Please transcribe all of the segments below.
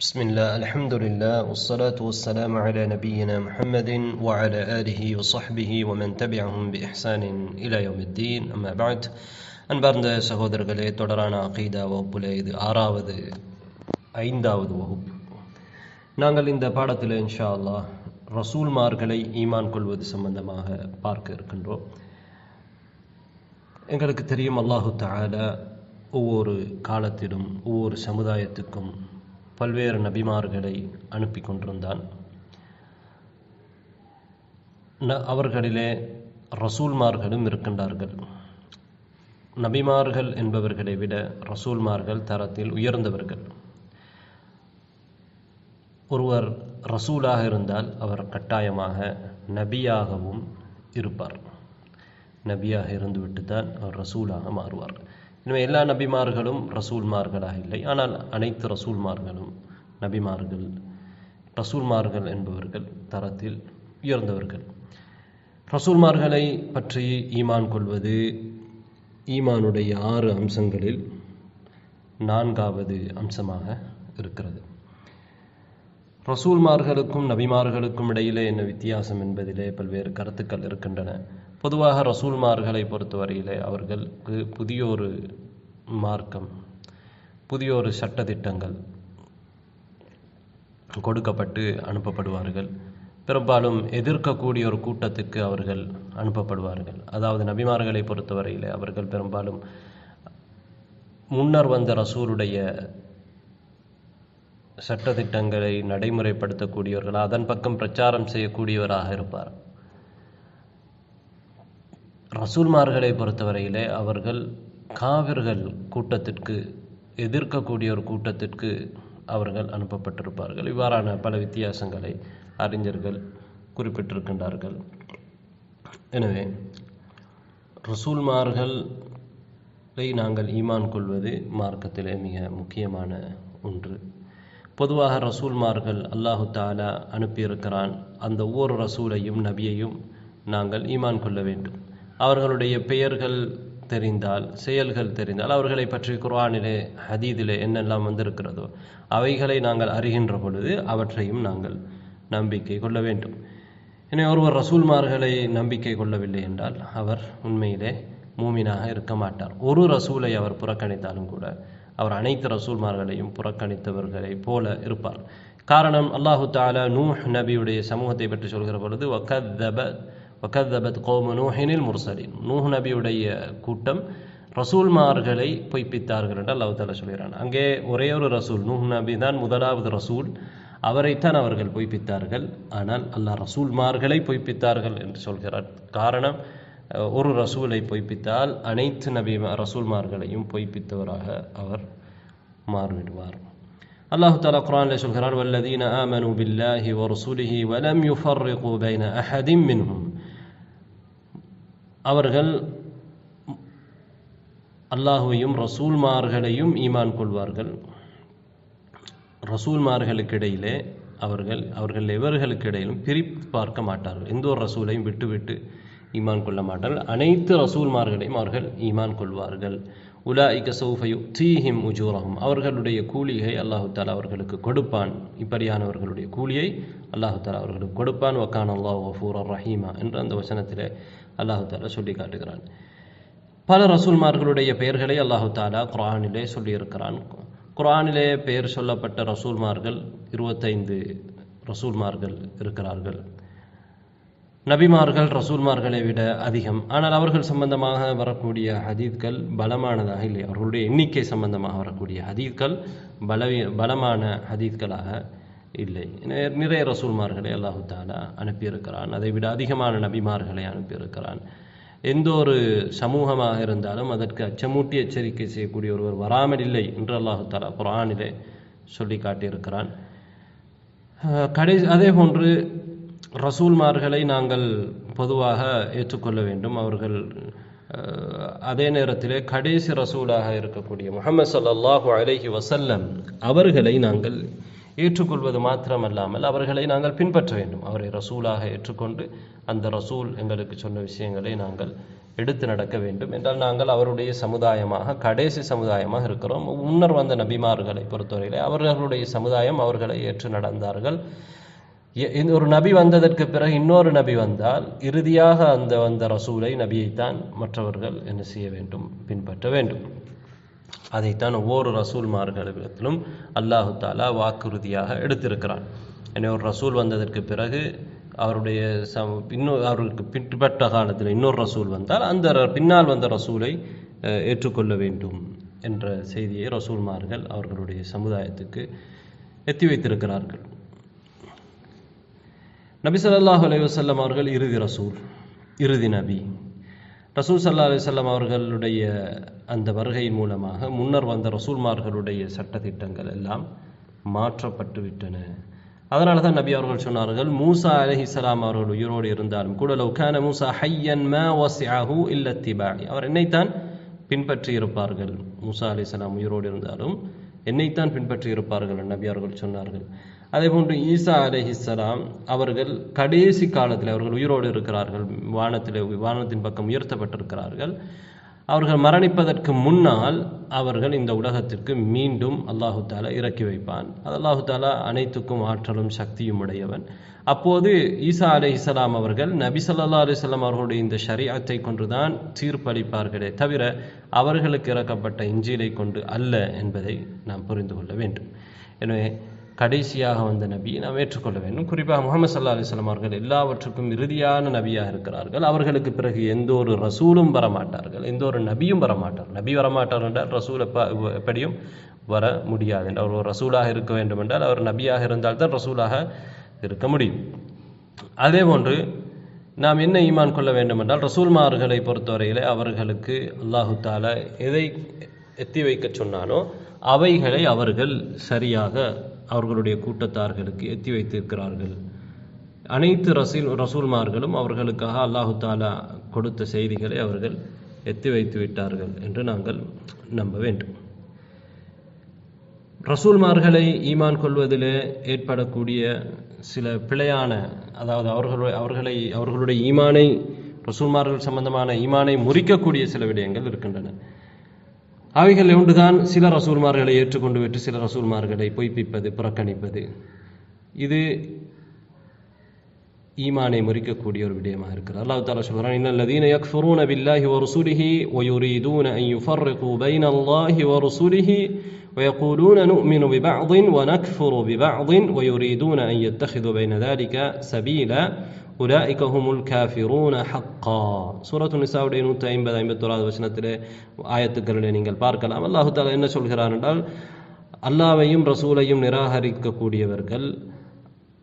بسم الله الحمد لله والصلاة والسلام على نبينا محمد وعلى آله وصحبه ومن تبعهم بإحسان إلى يوم الدين أما بعد அன்பார்ந்த சகோதரர்களே தொடரான அகீதா வகுப்பில் இது ஆறாவது ஐந்தாவது வகுப்பு நாங்கள் இந்த பாடத்தில் இன்ஷா அல்லாஹ் ரசூல்மார்களை ஈமான் கொள்வது சம்பந்தமாக பார்க்க இருக்கின்றோம் எங்களுக்கு தெரியும் அல்லாஹு தஆலா ஒவ்வொரு காலத்திலும் ஒவ்வொரு சமுதாயத்துக்கும் பல்வேறு நபிமார்களை அனுப்பி கொண்டிருந்தான். ந- அவர்களிலே ரசூல்மார்களும் இருக்கின்றார்கள். நபிமார்கள் என்பவர்களை விட ரசூல்மார்கள் தரத்தில் உயர்ந்தவர்கள். ஒருவர் ரசூலாக இருந்தால் அவர் கட்டாயமாக நபியாகவும் இருப்பார். நபியாக இருந்துவிட்டு தான் அவர் ரசூலாக மாறுவார். எனவே எல்லா நபிமார்களும் ரசூல்மார்களாக இல்லை. ஆனால் அனைத்து ரசூல்மார்களும் நபிமார்கள் ரசூல்மார்கள் என்பவர்கள் தரத்தில் உயர்ந்தவர்கள். ரசூல்மார்களை பற்றி ஈமான் கொள்வது ஈமானுடைய ஆறு அம்சங்களில் நான்காவது அம்சமாக இருக்கிறது. ரசூல்மார்களுக்கும் நபிமார்களுக்கும் இடையிலே என்ன வித்தியாசம் என்பதிலே பல்வேறு கருத்துக்கள் இருக்கின்றன. பொதுவாக ரசூல்மார்களை பொறுத்தவரையிலே அவர்களுக்கு புதிய ஒரு மார்க்கம் புதிய ஒரு சட்டதிட்டங்கள் கொடுக்கப்பட்டு அனுப்பப்படுவார்கள். பெரும்பாலும் எதிர்க்கக்கூடிய ஒரு கூட்டத்துக்கு அவர்கள் அனுப்பப்படுவார்கள். அதாவது நபிமார்களை பொறுத்தவரையிலே அவர்கள் பெரும்பாலும் முன்னர் வந்த ரசூலுடைய சட்டத்திட்டங்களை நடைமுறைப்படுத்தக்கூடியவர்கள் அதன் பக்கம் பிரச்சாரம் செய்யக்கூடியவராக இருப்பார். ரசூல்மார்களை பொறுத்தவரையிலே அவர்கள் காவிர்கள் கூட்டத்திற்கு எதிர்க்கக்கூடிய ஒரு கூட்டத்திற்கு அவர்கள் அனுப்பப்பட்டிருப்பார்கள். இவ்வாறான பல வித்தியாசங்களை அறிஞர்கள் குறிப்பிட்டிருக்கின்றார்கள். எனவே ரசூல்மார்களை நாங்கள் ஈமான் கொள்வது மார்க்கத்திலே மிக முக்கியமான ஒன்று. பொதுவாக ரசூல்மார்கள் அல்லாஹு தாலா அனுப்பியிருக்கிறான். அந்த ஒவ்வொரு ரசூலையும் நபியையும் நாங்கள் ஈமான் கொள்ள வேண்டும். அவர்களுடைய பெயர்கள் தெரிந்தால் செயல்கள் தெரிந்தால் அவர்களை பற்றி குர்ஆனிலே ஹதீதிலே என்னெல்லாம் வந்திருக்கிறதோ அவைகளை நாங்கள் அறிகின்ற பொழுது அவற்றையும் நாங்கள் நம்பிக்கை கொள்ள வேண்டும். எனவே ஒருவர் ரசூல்மார்களை நம்பிக்கை கொள்ளவில்லை என்றால் அவர் உண்மையிலே மூமினாக இருக்க மாட்டார். ஒரு ரசூலை அவர் புறக்கணித்தாலும் கூட அவர் அனைத்து ரசூல்மார்களையும் புறக்கணித்தவர்களைப் போல இருப்பார். காரணம் அல்லாஹு தாலா நூஹ் நபியுடைய சமூகத்தை பற்றி சொல்கிற பொழுது வக்கத்தப வக்கத்தபத் கோம நூஹினில் முர்சலின் நூஹ் நபியுடைய கூட்டம் ரசூல்மார்களை பொய்ப்பித்தார்கள் என்று அல்லாஹு தாலா சொல்கிறான் அங்கே ஒரே ஒரு ரசூல் நூஹ் நபி தான் முதலாவது ரசூல் அவரைத்தான் அவர்கள் பொய்ப்பித்தார்கள் ஆனால் அல்லாஹ் ரசூல்மார்களை பொய்ப்பித்தார்கள் என்று சொல்கிறார் காரணம் அஹ், ஒரு ரசூலை பொய்ப்பித்தால் அனைத்து நபி ரசூல்மார்களையும் பொய்ப்பித்தவராக அவர் மாறிவிடுவார் அல்லாஹு தாலா குரானில் சொல்கிறார் வல்லதீன ஆமனு பில்லாஹி வரசூலிஹி வலம் யுஃபர்ரிகு பைன அஹதிம் மின்ஹும் அவர்கள் அல்லாஹுவையும் ரசூல்மார்களையும் ஈமான் கொள்வார்கள். ரசூல்மார்களுக்கு இடையிலே அவர்கள் அவர்கள் எவர்களுக்கு இடையிலும் பிரித்து பார்க்க மாட்டார்கள். எந்த ஒரு ரசூலையும் விட்டு விட்டு ஈமான் கொள்ள மாட்டார்கள். அனைத்து ரசூல்மார்களையும் அவர்கள் ஈமான் கொள்வார்கள். உலாஇக சௌஃபயு தீஹிம் உஜூரஹும். அவர்களுடைய கூலியை அல்லாஹு தாலா அவர்களுக்கு கொடுப்பான். இப்படியானவர்களுடைய கூலியை அல்லாஹு தாலா அவர்களுக்கு கொடுப்பான். வக்கான் அல்லாஹ் வஃபூர் ரஹீமா என்று அந்த வசனத்தில் அல்லாஹு தாலா சொல்லி காட்டுகிறான். பல ரசூல்மார்களுடைய பெயர்களை அல்லாஹு தாலா குரானிலே சொல்லியிருக்கிறான். குரானிலே பெயர் சொல்லப்பட்ட ரசூல்மார்கள் இருபத்தைந்து ரசூல்மார்கள் இருக்கிறார்கள். நபிமார்கள் ரசூல்மார்களை விட அதிகம். ஆனால் அவர்கள் சம்பந்தமாக வரக்கூடிய ஹதீத்கள் பலமானதாக இல்லை. அவர்களுடைய எண்ணிக்கை சம்பந்தமாக வரக்கூடிய ஹதீத்கள் பலவி பலமான ஹதீத்களாக இல்லை. நிறைய ரசூல்மார்களை அல்லாஹு தாலா அனுப்பியிருக்கிறான். அதை விட அதிகமான நபிமார்களை அனுப்பியிருக்கிறான். எந்த ஒரு சமூகமாக இருந்தாலும் அதற்கு அச்சமூட்டி எச்சரிக்கை செய்யக்கூடிய ஒருவர் வராமல் இல்லை என்று அல்லாஹு தாலா குர்ஆனிலே சொல்லி காட்டியிருக்கிறான். கடை அதே போன்று ரசூல்மார்களை நாங்கள் பொதுவாக ஏற்றுக்கொள்ள வேண்டும். அவர்கள் அதே நேரத்திலே கடைசி ரசூலாக இருக்கக்கூடிய முகமது சல்லாஹு அலஹி வசல்லம் அவர்களை நாங்கள் ஏற்றுக்கொள்வது மாத்திரமல்லாமல் அவர்களை நாங்கள் பின்பற்ற வேண்டும். அவரை ரசூலாக ஏற்றுக்கொண்டு அந்த ரசூல் எங்களுக்கு சொன்ன விஷயங்களை நாங்கள் எடுத்து நடக்க வேண்டும். என்றால் நாங்கள் அவருடைய சமுதாயமாக கடைசி சமுதாயமாக இருக்கிறோம். முன்னர் வந்த நபிமார்களை பொறுத்தவரையிலே அவர்களுடைய சமுதாயம் அவர்களை ஏற்று நடந்தார்கள். ஒரு நபி வந்ததற்கு பிறகு இன்னொரு நபி வந்தால் இறுதியாக அந்த வந்த ரசூலை நபியைத்தான் மற்றவர்கள் என்ன செய்ய வேண்டும்? பின்பற்ற வேண்டும். அதைத்தான் ஒவ்வொரு ரசூல்மார்களிடத்திலும் அல்லாஹு தாலா வாக்குறுதியாக எடுத்திருக்கிறான். எனவே ஒரு ரசூல் வந்ததற்கு பிறகு அவருடைய சம் இன்னொரு அவருக்கு பின்பற்ற காலத்தில் இன்னொரு ரசூல் வந்தால் அந்த பின்னால் வந்த ரசூலை ஏற்றுக்கொள்ள வேண்டும் என்ற செய்தியை ரசூல்மார்கள் அவர்களுடைய சமுதாயத்துக்கு எத்தி வைத்திருக்கிறார்கள். நபி ஸல்லல்லாஹு அலைஹி அவர்கள் இறுதி ரசூல் இறுதி நபி. ரசூல் சல்லா அலைஹி அவர்களுடைய அந்த வருகையின் மூலமாக முன்னர் வந்த ரசூல்மார்களுடைய சட்டத்திட்டங்கள் எல்லாம் மாற்றப்பட்டு விட்டன. அதனால தான் நபி அவர்கள் சொன்னார்கள் மூசா அலைஹிஸ்ஸலாம் அவர்கள் உயிரோடு இருந்தாலும் கூட லவ்கான மூசா ஹையன் மா வசிஅஹு இல்ல அவர் என்னைத்தான் பின்பற்றி இருப்பார்கள். மூசா அலைஹிஸ்ஸலாம் உயிரோடு இருந்தாலும் என்னைத்தான் பின்பற்றி இருப்பார்கள் என்று நபி அவர்கள் சொன்னார்கள். அதே போன்று ஈசா அலஹிஸ்லாம் அவர்கள் கடைசி காலத்தில் அவர்கள் உயிரோடு இருக்கிறார்கள் வானத்தில் வானத்தின் பக்கம் உயர்த்தப்பட்டிருக்கிறார்கள். அவர்கள் மரணிப்பதற்கு முன்னால் அவர்கள் இந்த உலகத்திற்கு மீண்டும் அல்லாஹு தாலா இறக்கி வைப்பான். அது அல்லாஹு தாலா அனைத்துக்கும் ஆற்றலும் சக்தியும் உடையவன். அப்போது ஈசா அலைஹிஸ்ஸலாம் அவர்கள் நபி சல்லா அலிஸ்லாம் அவர்களுடைய இந்த ஷரீஅத்தை கொண்டுதான் தீர்ப்பளிப்பார்களே தவிர அவர்களுக்கு இறக்கப்பட்ட இஞ்சிலை கொண்டு அல்ல என்பதை நாம் புரிந்து கொள்ள வேண்டும். எனவே கடைசியாக வந்த நபியை நாம் ஏற்றுக்கொள்ள வேண்டும். குறிப்பாக முகமது சல்லா அலிஸ்லாம் அவர்கள் எல்லாவற்றுக்கும் இறுதியான நபியாக இருக்கிறார்கள். அவர்களுக்கு பிறகு எந்த ஒரு ரசூலும் வரமாட்டார்கள். எந்த ஒரு நபியும் வரமாட்டார். நபி வரமாட்டார் என்றால் ரசூல் எப்ப எப்படியும் வர முடியாது என்றால் அவர் ஒரு ரசூலாக இருக்க வேண்டும் என்றால் அவர் நபியாக இருந்தால்தான் ரசூலாக இருக்க முடியும். அதே போன்று நாம் என்ன ஈமான் கொள்ள வேண்டும் என்றால் ரசூல்மார்களை பொறுத்தவரையிலே அவர்களுக்கு அல்லாஹு தாலா எதை எத்தி வைக்க சொன்னானோ அவைகளை அவர்கள் சரியாக அவர்களுடைய கூட்டத்தார்களுக்கு எத்தி வைத்திருக்கிறார்கள். அனைத்து ரசீல் ரசூல்மார்களும் அவர்களுக்காக அல்லாஹு தாலா கொடுத்த செய்திகளை அவர்கள் எத்தி வைத்து விட்டார்கள் என்று நாங்கள் நம்ப வேண்டும். ரசூல்மார்களை ஈமான் கொள்வதிலே ஏற்படக்கூடிய சில பிழையான அதாவது அவர்களுடைய அவர்களை அவர்களுடைய ஈமானை ரசூல்மார்கள் சம்பந்தமான ஈமானை முறிக்கக்கூடிய சில விடயங்கள் இருக்கின்றன. அவைகள் ஒன்றுதான் சில ரசூல்மார்களை ஏற்றுக்கொண்டு விட்டு சில ரசூல்மார்களை பொய்ப்பிப்பது புறக்கணிப்பது இது ஈமானை முறிக்கக்கூடிய ஒரு விடயமாக இருக்கிறது அல்லாஹ் தாலா சொல்கிறான் இன்னல் லதீன யக்ஃபுரூன பில்லாஹி வ ருசுலிஹி வ யுரீதூன அன் யுஃபர்ரிகு பைன அல்லாஹி வ ருசுலிஹி ويقولون نؤمن ببعض ونكفر ببعض ويريدون أن يتخذوا بين ذلك سبيلا ഉലായിക ഹുമുൽ കാഫിറൂന ஹக்கா சூரத்து நிசாவுடைய நூற்றி ஐம்பது ஐம்பத்தோராது வசனத்திலே ஆயத்துக்களிலே நீங்கள் பார்க்கலாம் அல்லாஹு தாலா என்ன சொல்கிறார் என்றால் அல்லாவையும் ரசூலையும் நிராகரிக்கக்கூடியவர்கள்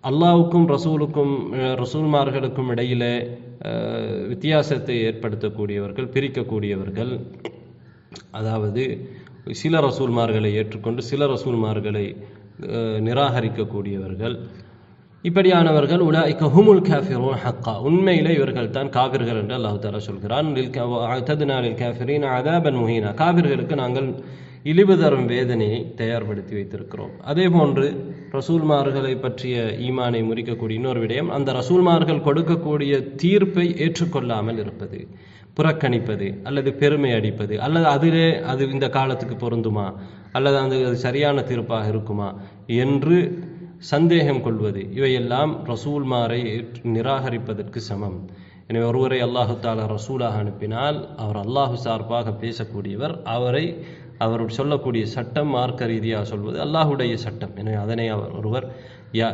அல்லாவுக்கும் ரசூலுக்கும் ரசூல்மார்களுக்கும் இடையிலே வித்தியாசத்தை ஏற்படுத்தக்கூடியவர்கள் பிரிக்கக்கூடியவர்கள் அதாவது சில ரசூல்மார்களை ஏற்றுக்கொண்டு சில ரசூல்மார்களை நிராகரிக்கக்கூடியவர்கள் இப்படியானவர்கள் உலாய்க்க ஹுமுல் காஃபிரூன் ஹக்கா. உண்மையிலே இவர்கள் தான் காவிர்கள் என்று அல்லாஹு தாலா சொல்கிறான். லில் கா- அதாபன் முஹீனா. காவிர்களுக்கு நாங்கள் இழிவு தரும் வேதனையை தயார்படுத்தி வைத்திருக்கிறோம். அதே போன்று ரசூல்மார்களை பற்றிய ஈமானை முறிக்கக்கூடிய இன்னொரு விடயம் அந்த ரசூல்மார்கள் கொடுக்கக்கூடிய தீர்ப்பை ஏற்றுக்கொள்ளாமல் இருப்பது புறக்கணிப்பது அல்லது பெருமை அடிப்பது அல்லது அதிலே அது இந்த காலத்துக்கு பொருந்துமா அல்லது அந்த அது சரியான தீர்ப்பாக இருக்குமா என்று சந்தேகம் கொள்வது. இவையெல்லாம் ரசூல்மாரை நிராகரிப்பதற்கு சமம். எனவே ஒருவரை அல்லாஹு தாலா ரசூலாக அனுப்பினால் அவர் அல்லாஹு சார்பாக பேசக்கூடியவர் அவரை அவர் சொல்லக்கூடிய சட்டம் மார்க்க ரீதியாக சொல்வது அல்லாஹுடைய சட்டம். எனவே அதனை அவர் ஒருவர்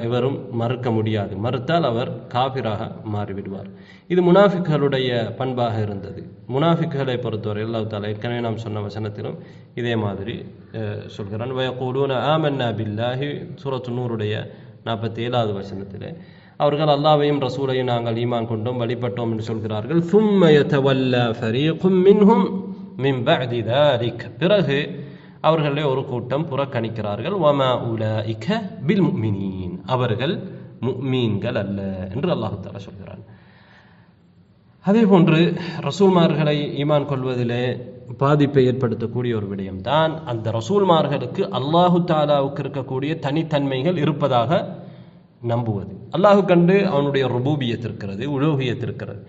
எவரும் மறுக்க முடியாது. மறுத்தால் அவர் காபிராக மாறிவிடுவார். இது முனாஃபிக்களுடைய பண்பாக இருந்தது. முனாஃபிக்களை பொறுத்தவரை அல்லா தாலா ஏற்கனவே நாம் சொன்ன வசனத்திலும் இதே மாதிரி சொல்கிறான். வயக்கூலூன ஆமன்னா பில்லாஹி சூரத்து நூறுடைய நாற்பத்தி ஏழாவது வசனத்திலே அவர்கள் அல்லாவையும் ரசூலையும் நாங்கள் ஈமான் கொண்டோம் வழிபட்டோம் என்று சொல்கிறார்கள். சும்மயத்தவல்ல ஃபரீகும் மின்ஹும் மிம்பதி தாரிக் பிறகு அவர்களை ஒரு கூட்டம் புறக்கணிக்கிறார்கள். வமா உல இக பில் முக்மினீன் அவர்கள் முக்மீன்கள் அல்ல என்று அல்லாஹு தாலா சொல்கிறான். அதே போன்று ரசூல்மார்களை ஈமான் கொள்வதிலே பாதிப்பை ஏற்படுத்தக்கூடிய ஒரு விடயம்தான். அந்த ரசூல்மார்களுக்கு அல்லாஹு தாலாவுக்கு இருக்கக்கூடிய தனித்தன்மைகள் இருப்பதாக நம்புவது. அல்லாஹு கண்டு அவனுடைய ருபூபியத் இருக்கிறது.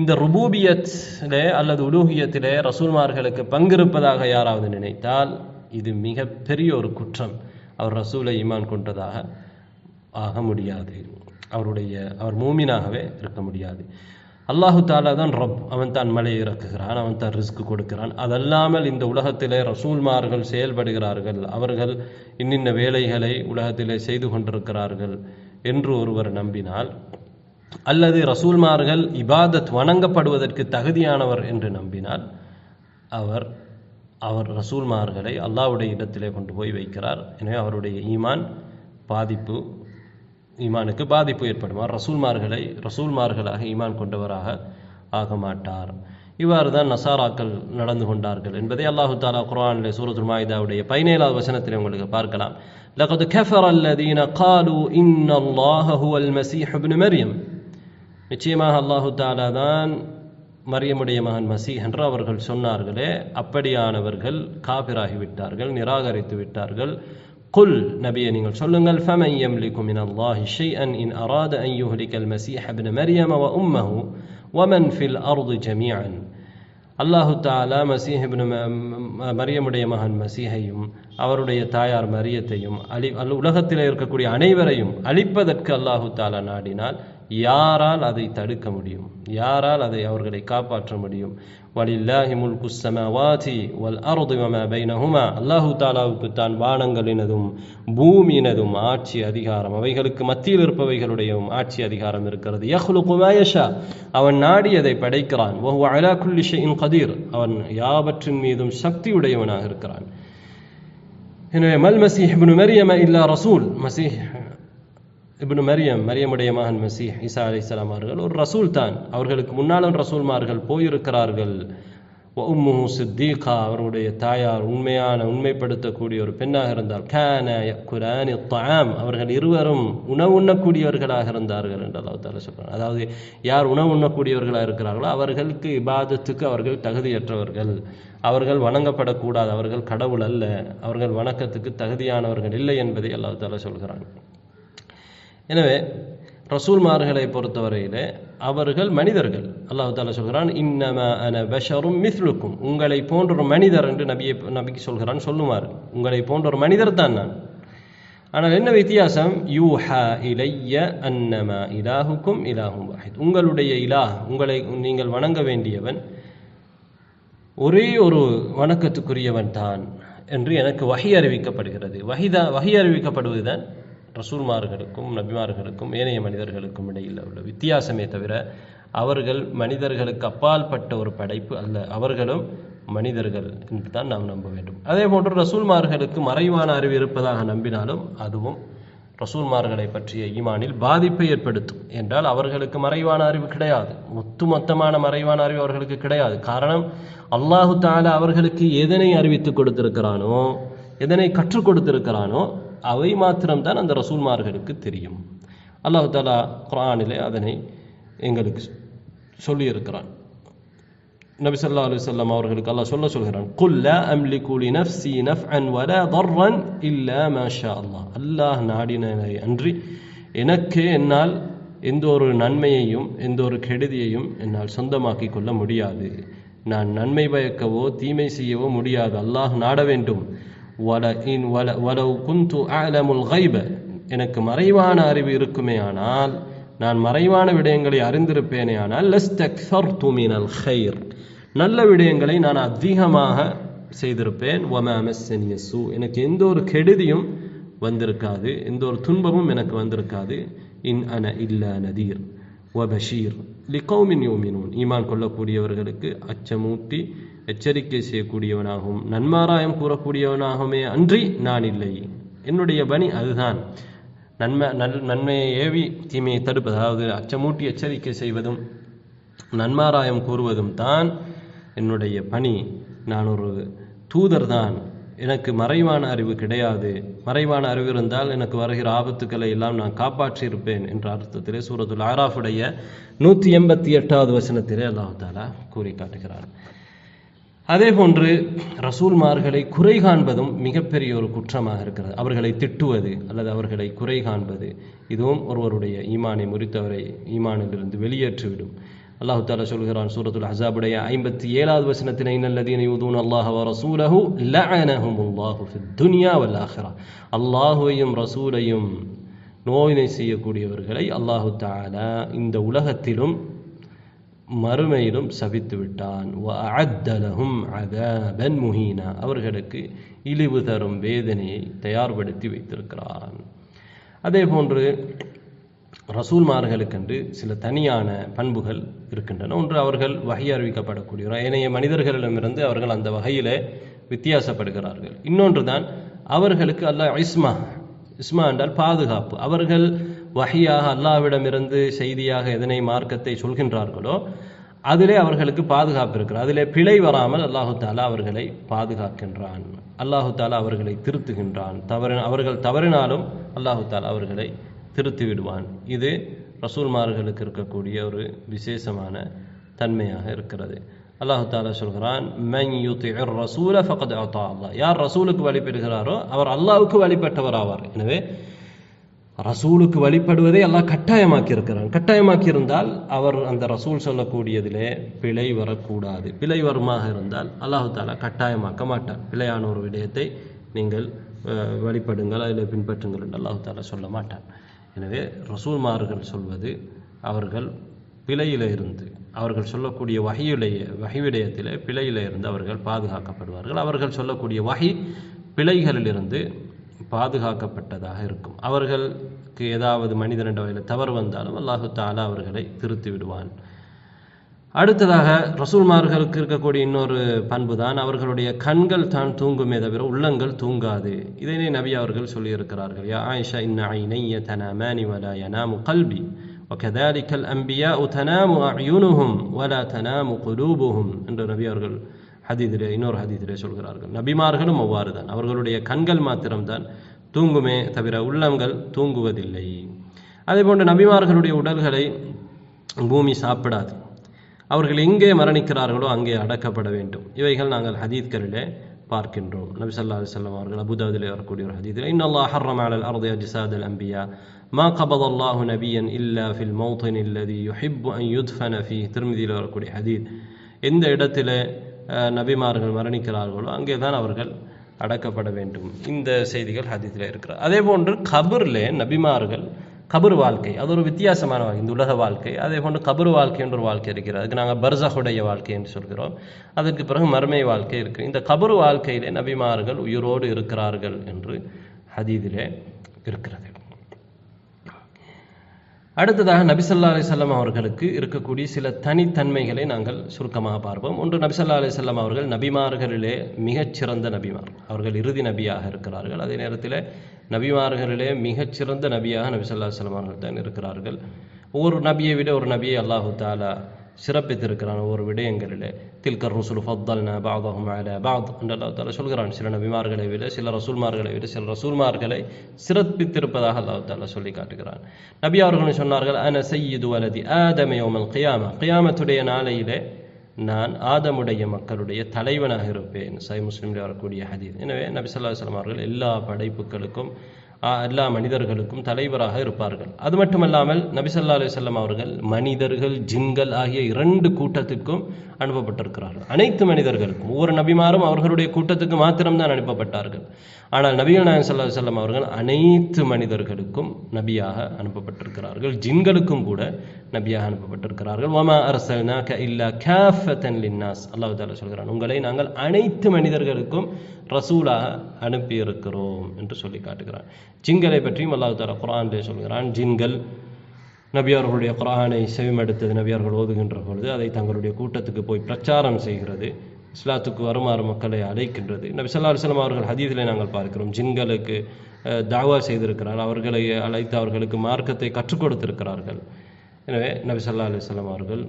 இந்த ருபூபியத்திலே அல்லது உலூகியத்திலே ரசூல்மார்களுக்கு பங்கிருப்பதாக யாராவது நினைத்தால் இது மிக பெரிய ஒரு குற்றம். அவர் ரசூலை ஈமான் கொண்டதாக ஆக முடியாது. அவருடைய அவர் மூமினாகவே இருக்க முடியாது. அல்லாஹு தாலா தான் ரப். அவன் தான் மலையை இறக்குகிறான் அவன் தான் ரிஸ்க் கொடுக்கிறான். அதல்லாமல் இந்த உலகத்திலே ரசூல்மார்கள் செயல்படுகிறார்கள் அவர்கள் இன்னின்ன வேலைகளை உலகத்திலே செய்து கொண்டிருக்கிறார்கள் என்று ஒருவர் நம்பினால் அல்லது ரசூல்மார்கள் இபாதத் வணங்கப்படுவதற்கு தகுதியானவர் என்று நம்பினால் அவர் அவர் ரசூல்மார்களை அல்லாவுடைய இடத்திலே கொண்டு போய் வைக்கிறார். எனவே அவருடைய ஈமான் பாதிப்பு ஈமானுக்கு பாதிப்பு ஏற்படும். ரசூல்மார்களை ரசூல்மார்களாக ஈமான் கொண்டவராக ஆக மாட்டார். இவ்வாறு தான் நசாராக்கள் நடந்து கொண்டார்கள் என்பதை அல்லாஹு தாலா குரானில் சூரத்துல் மாயிதாவுடைய பதினேழாவது வசனத்தில் உங்களுக்கு பார்க்கலாம். லகது கஃபர் அல்லதீன காலு இன்னல்லாஹ ஹுவல் மசீஹ் இப்னு மரியம் நிச்சயமாக அல்லாஹு தாலா தான் மரியமுடைய மகன் மசீஹ் என்று அவர்கள் சொன்னார்களே அப்படியானவர்கள் காபிராகிவிட்டார்கள் நிராகரித்து விட்டார்கள் குல் நபியை நீங்கள் சொல்லுங்கள் ஃபமன் யம்லிக்கும் இன் அல்லாஹி ஷைஅன் இன் அராத அன் யுஹ்லிக்கல் மசீஹ் இப்ன மரியம் வ உம்மஹு வமன் ஃபில் அர்து ஜமீஅன் அல்லாஹு தாலா மசீஹ் இப்னு மரியமுடைய மகன் மசீஹையும் அவருடைய தாயார் மரியத்தையும் அழி அல் உலகத்தில் இருக்கக்கூடிய அனைவரையும் அழிப்பதற்கு அல்லாஹு தாலா நாடினால் யாரால் அதை தடுக்க முடியும்? யாரால் அதை அவர்களை காப்பாற்ற முடியும்? வலில்லாஹி முல்கு ஸமாவாதி வல் அர்தி வமா பைனஹுமா. அல்லாஹு தாலாவுக்கு தான் வானங்களினதும் பூமியினதும் ஆட்சி அதிகாரம். அவைகளுக்கு மத்தியில் இருப்பவைகளுடையவும் ஆட்சி அதிகாரம் இருக்கிறது. யஹ்லுகு மா யஷா. அவன் நாடியதை படைக்கிறான். வஹுவ அலா குல்லி ஷைஇன் கதீர் அவன் யாவற்றின் மீதும் சக்தியுடையவனாக இருக்கிறான். எனவே மல் மசீஹ் இப்னு மரியம இல்லா ரசூல். மசீஹ் இப்னு மரியம் மரியமுடைய மகன் மசீஹ் ஈசா அலைஹிஸ்ஸலாம் அவர்கள் ஒரு ரசூல் தான். அவர்களுக்கு முன்னாலும் ரசூல்மார்கள் போயிருக்கிறார்கள். உம்மு சித்தீகா. அவருடைய தாயார் உண்மையான உண்மைப்படுத்தக்கூடிய ஒரு பெண்ணாக இருந்தார். கான யக்குலானி தாம் அவர்கள் இருவரும் உணவு உண்ணக்கூடியவர்களாக இருந்தார்கள் என்று அல்லாஹ் தாலா சொல்கிறார் அதாவது யார் உணவு உண்ணக்கூடியவர்களாக இருக்கிறார்களோ அவர்களுக்கு இபாதத்துக்கு அவர்கள் தகுதியற்றவர்கள். அவர்கள் வணங்கப்படக்கூடாது அவர்கள் கடவுள் அல்ல. அவர்கள் வணக்கத்துக்கு தகுதியானவர்கள் இல்லை என்பதை அல்லாஹ் தாலா சொல்கிறாங்க எனவே ரசூல்மார்களை பொறுத்தவரையிலே அவர்கள் மனிதர்கள். அல்லாஹ் தாலா சொல்கிறான் இன்னம அன பஷரும் மிஸ்லுக்கும். உங்களை போன்ற ஒரு மனிதர் என்று நபியை நபிக்கு சொல்கிறான் சொல்லுமாறு. உங்களை போன்ற ஒரு மனிதர் தான் நான். ஆனால் என்ன வித்தியாசம்? யூஹா இலைய அன்னமா இலாஹுக்கும் இலாஹும் வாஹித். உங்களுடைய இலாஹ் உங்களை நீங்கள் வணங்க வேண்டியவன் ஒரே ஒரு வணக்கத்துக்குரியவன் தான் என்று எனக்கு வகை அறிவிக்கப்படுகிறது. வகிதா வகை அறிவிக்கப்படுவதுதான் ரசூல்மார்களுக்கும் நபிமார்களுக்கும் ஏனைய மனிதர்களுக்கும் இடையில் உள்ள வித்தியாசமே தவிர அவர்கள் மனிதர்களுக்கு அப்பால்பட்ட ஒரு படைப்பு அல்ல. அவர்களும் மனிதர்கள் என்று தான் நாம் நம்ப வேண்டும். அதே போன்று ரசூல்மார்களுக்கு மறைவான அறிவு இருப்பதாக நம்பினாலும் அதுவும் ரசூல்மார்களை பற்றிய ஈமானில் பாதிப்பை ஏற்படுத்தும். என்றால் அவர்களுக்கு மறைவான அறிவு கிடையாது. ஒட்டுமொத்தமான மறைவான அறிவு அவர்களுக்கு கிடையாது. காரணம் அல்லாஹு தாலா அவர்களுக்கு எதனை அறிவித்து கொடுத்திருக்கிறானோ எதனை கற்றுக் கொடுத்திருக்கிறானோ அவை மாத்திரம்தான் அந்த ரசூல்மார்களுக்கு தெரியும். அல்லாஹு தாலா குரானிலே அதனை எங்களுக்கு சொல்லியிருக்கிறான். நபி சொல்லா அலி சொல்லம் அவர்களுக்கு அல்லாஹ் சொல்ல சொல்கிறான் குல்லா அம்லி கூலி நஃப்சி நஃப் அன் வர தர்ரன் இல்ல மேஷா அல்லாஹ். அல்லாஹ் நாடினவை அன்றி எனக்கு என்னால் எந்த ஒரு நன்மையையும் எந்த ஒரு கெடுதியையும் என்னால் சொந்தமாக்கி கொள்ள முடியாது. நான் நன்மை பயக்கவோ தீமை செய்யவோ முடியாது. அல்லாஹ் நாட வேண்டும். வல இன் வல வலவ் குந்து அலமுல் கைப எனக்கு மறைவான அறிவு இருக்குமே ஆனால் நான் மறைவான விடயங்களை அறிந்திருப்பேனே ஆனால் லஸ்தக்ஸர்து மினல் ஹைர் நல்ல விடயங்களை நான் அதிகமாக செய்திருப்பேன். ஒம எனக்கு எந்த ஒரு கெடுதியும் வந்திருக்காது. எந்த ஒரு துன்பமும் எனக்கு வந்திருக்காது. இன் அன இல்ல நதீர் வபஷீர் லிகௌமின் யோமினோன். ஈமான் கொள்ளக்கூடியவர்களுக்கு அச்சமூட்டி எச்சரிக்கை செய்யக்கூடியவனாகவும் நன்மாராயம் கூறக்கூடியவனாகவுமே அன்றி நான் இல்லை. என்னுடைய பணி அதுதான். நன்மை நல் நன்மையை ஏவி தீமையை தடுப்பது அதாவது அச்சமூட்டி எச்சரிக்கை செய்வதும் நன்மாராயம் கூறுவதும் தான் என்னுடைய பணி. நான் ஒரு தூதர் தான் எனக்கு மறைவான அறிவு கிடையாது. மறைவான அறிவு இருந்தால் எனக்கு வருகிற ஆபத்துக்களை எல்லாம் நான் காப்பாற்றியிருப்பேன் என்ற அர்த்தத்திலே சூரத்துல் ஆராஃபுடைய நூற்றி எண்பத்தி எட்டாவது வசனத்திலே அல்லாஹாலா கூறி காட்டுகிறார் அதே போன்று ரசூல்மார்களை குறை காண்பதும் மிகப்பெரிய ஒரு குற்றமாக இருக்கிறது. அவர்களை திட்டுவது அல்லது அவர்களை குறை காண்பது இதுவும் ஒருவருடைய ஈமானை முறித்தவரை ஈமானிலிருந்து வெளியேற்றிவிடும். அல்லாஹு தாலா சொல்கிறான் சூரத்துல் ஹசாபுடைய ஐம்பத்தி ஏழாவது வசனத்தில் இன்னல்லதீன யூதூன் அல்லாஹ் ரசூலஹு லஅனஹுமுல்லாஹு ஃபித் துனியா வல் அல்லாஹுவையும் ரசூலையும் நோயினை செய்யக்கூடியவர்களை அல்லாஹு தாலா இந்த உலகத்திலும் மறுமையிலும் சபித்து விட்டான் வஅத்தலஹும் அதாபன் முஹீனா. அவர்களுக்கு இழிவு தரும் வேதனையை தயார்படுத்தி வைத்திருக்கிறான். அதே போன்று ரசூல்மார்களுக்கென்று சில தனியான பண்புகள் இருக்கின்றன. ஒன்று அவர்கள் வகை அறிவிக்கப்படக்கூடியவர் ஏனைய மனிதர்களிடமிருந்து அவர்கள் அந்த வகையில் வித்தியாசப்படுகிறார்கள். இன்னொன்று தான் அவர்களுக்கு அல்ல இஸ்மா இஸ்மா என்றால் பாதுகாப்பு. அவர்கள் வகையாக அல்லாவிடமிருந்து செய்தியாக எதனை மார்க்கத்தை சொல்கின்றார்களோ அதிலே அவர்களுக்கு பாதுகாப்பு இருக்கிறது. அதிலே பிழை வராமல் அல்லாஹு தாலா அவர்களை பாதுகாக்கின்றான். அல்லாஹு தாலா அவர்களை திருத்துகின்றான். தவறு அவர்கள் தவறினாலும் அல்லாஹு தாலா அவர்களை திருத்தி விடுவான் இது ரசூல்மார்களுக்கு இருக்கக்கூடிய ஒரு விசேஷமான தன்மையாக இருக்கிறது. அல்லாஹு தாலா சொல்கிறான் மன் யுத்திர் ரசூல ஃபகத் அத்தா யார் ரசூலுக்கு வழிபடுகிறாரோ அவர் அல்லாவுக்கு வழிபட்டவர் ஆவார் எனவே ரசூலுக்கு வழிபடுவதை எல்லாம் கட்டாயமாக்கி இருக்கிறான் கட்டாயமாக்கி இருந்தால் அவர் அந்த ரசூல் சொல்லக்கூடியதிலே பிழை வரக்கூடாது. பிழை வருமாக இருந்தால் அல்லாஹு தாலா கட்டாயமாக்க மாட்டார் பிழையான ஒரு விடயத்தை நீங்கள் வழிபடுங்கள் அதில் பின்பற்றுங்கள் என்று அல்லாஹு தாலா சொல்ல மாட்டான். எனவே ரசூல்மார்கள் சொல்வது அவர்கள் பிழையில இருந்து அவர்கள் சொல்லக்கூடிய வகையுடைய வகைவிடயத்திலே பிழையில இருந்து அவர்கள் பாதுகாக்கப்படுவார்கள். அவர்கள் சொல்லக்கூடிய வகை பிழைகளிலிருந்து பாதுகாக்கப்பட்டதாக இருக்கும் அவர்களுக்கு ஏதாவது மனிதனிட வகையில் தவறு வந்தாலும் அல்லாஹு தாலா அவர்களை திருத்தி விடுவான் அடுத்ததாக ரசூல்மார்களுக்கு இருக்கக்கூடிய இன்னொரு பண்பு தான் அவர்களுடைய கண்கள் தான் தூங்குமே தவிர உள்ளங்கள் தூங்காது இதனை நபி அவர்கள் சொல்லியிருக்கிறார்கள் யா ஆயிஷா இன்ன ஐனைய தனாமானி வலா யனாமு கல்பி وكذلك الأنبياء تنام أعينهم ولا تنام قلوبهم என்று நபி அவர்கள் ஹதீதில் இன்னொரு ஹதீதிலே சொல்கிறார்கள். நபிமார்களும் அவ்வாறு தான் அவர்களுடைய கண்கள் மாத்திரம்தான் தூங்குமே தவிர உள்ளங்கள் தூங்குவதில்லை. அதே போன்று நபிமார்களுடைய உடல்களை பூமி சாப்பிடாது. அவர்கள் எங்கே மரணிக்கிறார்களோ அங்கே அடக்கப்பட வேண்டும். இவைகள் நாங்கள் ஹதீத்களிலே பார்க்கின்றோம். நபி சல்லா அலுவலம் அவர்கள் அபுதாபிலே வரக்கூடிய ஒரு ஹதீதில் இன்னல்லா ஹர்ரம் அலல் அர்தய ஜிசாத் அம்பியா மா கபதல்லாஹு நபியன் இல்லா ஃபில் மௌத்தின் இல்லதி யுஹிப் அன் யுத்ஃபன ஃபி திருமதியில் வரக்கூடிய ஹதீத். எந்த இடத்திலே நபிமார்கள் மரணிக்கிறார்களோ அங்கே தான் அவர்கள் அடக்கப்பட வேண்டும். இந்த செய்திகள் ஹதீத்தில் இருக்கிறார் அதே போன்று கபர்லே நபிமார்கள் கபர் வாழ்க்கை அது ஒரு வித்தியாசமான வாழ்க்கை இந்த உலக வாழ்க்கை. அதே போன்று கபர் வாழ்க்கை என்ற ஒரு வாழ்க்கை இருக்கிறது. அதுக்கு நாங்கள் பர்சஹுடைய வாழ்க்கை என்று சொல்கிறோம். அதற்கு பிறகு மர்மை வாழ்க்கை இருக்கு. இந்த கபர் வாழ்க்கையிலே நபிமார்கள் உயிரோடு இருக்கிறார்கள் என்று ஹதீதிலே இருக்கிறது. அடுத்ததாக நபிசல்லா அலிசல்லாம் அவர்களுக்கு இருக்கக்கூடிய சில தனித்தன்மைகளை நாங்கள் சுருக்கமாக பார்ப்போம். ஒன்று நபிசல்லா அலிசல்லாம் அவர்கள் நபிமார்களிலே மிகச்சிறந்த நபிமார். அவர்கள் இறுதி நபியாக இருக்கிறார்கள். அதே நேரத்தில் நபிமார்களிலே மிகச்சிறந்த நபியாக நபிசல்லா அலிசல்லாம் அவர்கள் தான் இருக்கிறார்கள். ஒவ்வொரு நபியை விட ஒரு நபியை அல்லாஹு தாலா சிறப்பித்திருக்கிறான் ஒவ்வொரு விடயங்களிலே. தில்கர் ருசுல் ஃபத்தல்னா பாதஹும் அலா பாத் என்று அல்லாஹ் சொல்கிறான். சில நபிமார்களை விட சில ரசூல்மார்களை விட சில ரசூல்மார்களை சிறப்பித்திருப்பதாக அல்லா தாலா சொல்லி காட்டுகிறான். நபி அவர்கள் சொன்னார்கள் அன செய்யுது வலதி ஆதம யோமல் கியாமா. கியாமத்துடைய நாளையிலே நான் ஆதமுடைய மக்களுடைய தலைவனாக இருப்பேன். சை முஸ்லிமில் வரக்கூடிய ஹதீஸ். எனவே நபி சொல்லா அலைஹி அவர்கள் எல்லா படைப்புகளுக்கும் எல்லா மனிதர்களுக்கும் தலைவராக இருப்பார்கள். அது மட்டுமல்லாமல் நபிசல்லா அலுவலம் அவர்கள் மனிதர்கள் ஜின்கள் ஆகிய இரண்டு கூட்டத்துக்கும் அனுப்பப்பட்டிருக்கிறார்கள். அனைத்து மனிதர்களுக்கும் ஒவ்வொரு நபிமாரும் அவர்களுடைய கூட்டத்துக்கு மாத்திரம்தான் அனுப்பப்பட்டார்கள். ஆனால் நபிகள் நாயகம் சல்லா செல்லம் அவர்கள் அனைத்து மனிதர்களுக்கும் நபியாக அனுப்பப்பட்டிருக்கிறார்கள். ஜின்களுக்கும் கூட நபியாக அனுப்பப்பட்டிருக்கிறார்கள். வமா அர்சல்னாக இல்லா கேஃபத்தன் லின்னாஸ். அல்லாஹு தாலா சொல்கிறான் உங்களை நாங்கள் அனைத்து மனிதர்களுக்கும் ரசூலாக அனுப்பியிருக்கிறோம் என்று சொல்லி காட்டுகிறான். ஜின்களை பற்றியும் அல்லாஹு தாலா குரான் சொல்கிறான் ஜின்கள் நபி அவர்களுடைய செவிமடுத்தது நபியார்கள் ஓதுகின்ற பொழுது அதை தங்களுடைய கூட்டத்துக்கு போய் பிரச்சாரம் செய்கிறது இஸ்லாத்துக்கு வருமாறு மக்களை அழைக்கின்றது. நபி சொல்லா அலுவலம் அவர்கள் ஹதீதிலே நாங்கள் பார்க்கிறோம் ஜின்களுக்கு தாவா செய்திருக்கிறார் அவர்களை அழைத்து அவர்களுக்கு மார்க்கத்தை கற்றுக் கொடுத்திருக்கிறார்கள். எனவே நபி சொல்லா அலுவலம் அவர்கள்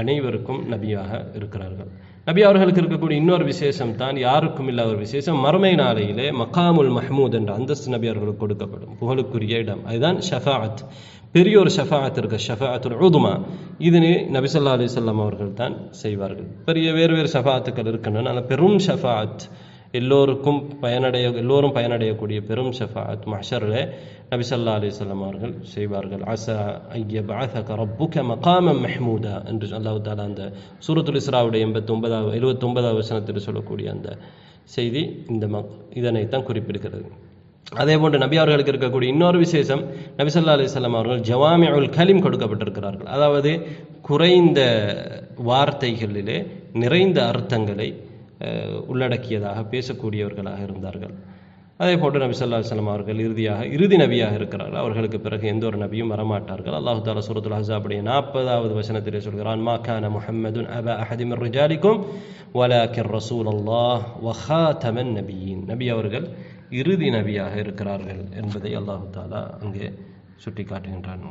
அனைவருக்கும் நபியாக இருக்கிறார்கள். நபி அவர்களுக்கு இருக்கக்கூடிய இன்னொரு விசேஷம் தான் யாருக்கும் இல்லாத ஒரு விசேஷம் மறுமை நாளையிலே மக்காமுல் மஹமூத் என்ற அந்தஸ்து நபி அவர்களுக்கு கொடுக்கப்படும் புகழுக்குரிய இடம். அதுதான் ஷஃபாத் பெரிய ஒரு ஷஃபாஅத் இருக்கு. ஷஃபாஅத்துல் உதுமா. இதனை நபிசல்லா அலிசல்லாம் அவர்கள் தான் செய்வார்கள். பெரிய வேறு வேறு ஷஃபாத்துக்கள் இருக்கின்றன. அந்த பெரும் ஷஃபாத் எல்லோருக்கும் பயனடைய எல்லோரும் பயனடையக்கூடிய பெரும் ஷஃபாத் மஹரில் நபிசல்லா அலிசல்லாம் அவர்கள் செய்வார்கள். அசா ஐயப் பஅதக ரப்புக மகாம மஹ்மூதா என்று அல்லாஹு தாலா அந்த சூரத்துல் இஸ்ராவுடைய எண்பத்தொன்பதாவது எழுபத்தொன்பதாவது வசனத்தில் சொல்லக்கூடிய அந்த செய்தி இந்த ம இதனைத்தான் குறிப்பிடுகிறது. அதே போன்று நபி அவர்களுக்கு இருக்கக்கூடிய இன்னொரு விசேஷம் நபி ஸல்லல்லாஹு அவர்கள் ஜவாமி அவர்கள் ஜவாமிஉல் கலிம் கொடுக்கப்பட்டிருக்கிறார்கள். அதாவது குறைந்த வார்த்தைகளிலே நிறைந்த அர்த்தங்களை உள்ளடக்கியதாக பேசக்கூடியவர்களாக இருந்தார்கள். அதே போன்று நபி சொல்லா அலைஹி அவர்கள் இறுதியாக இறுதி நபியாக இருக்கிறார்கள். அவர்களுக்கு பிறகு எந்த ஒரு நபியும் வரமாட்டார்கள். அல்லாஹு தாலா சுரத்துல் ஹசாபுடைய நாற்பதாவது வசனத்திலே சொல்கிறான் மா கான முஹம்மதுன் அப அஹதிமர் மின் ரிஜாலிக்கும் கிர் ரசூல் அல்லாஹ் வஹாதமன் நபியின். நபி அவர்கள் இறுதி நபியாக இருக்கிறார்கள் என்பதை அல்லாஹு தாலா அங்கே சுட்டி காட்டுகின்றான்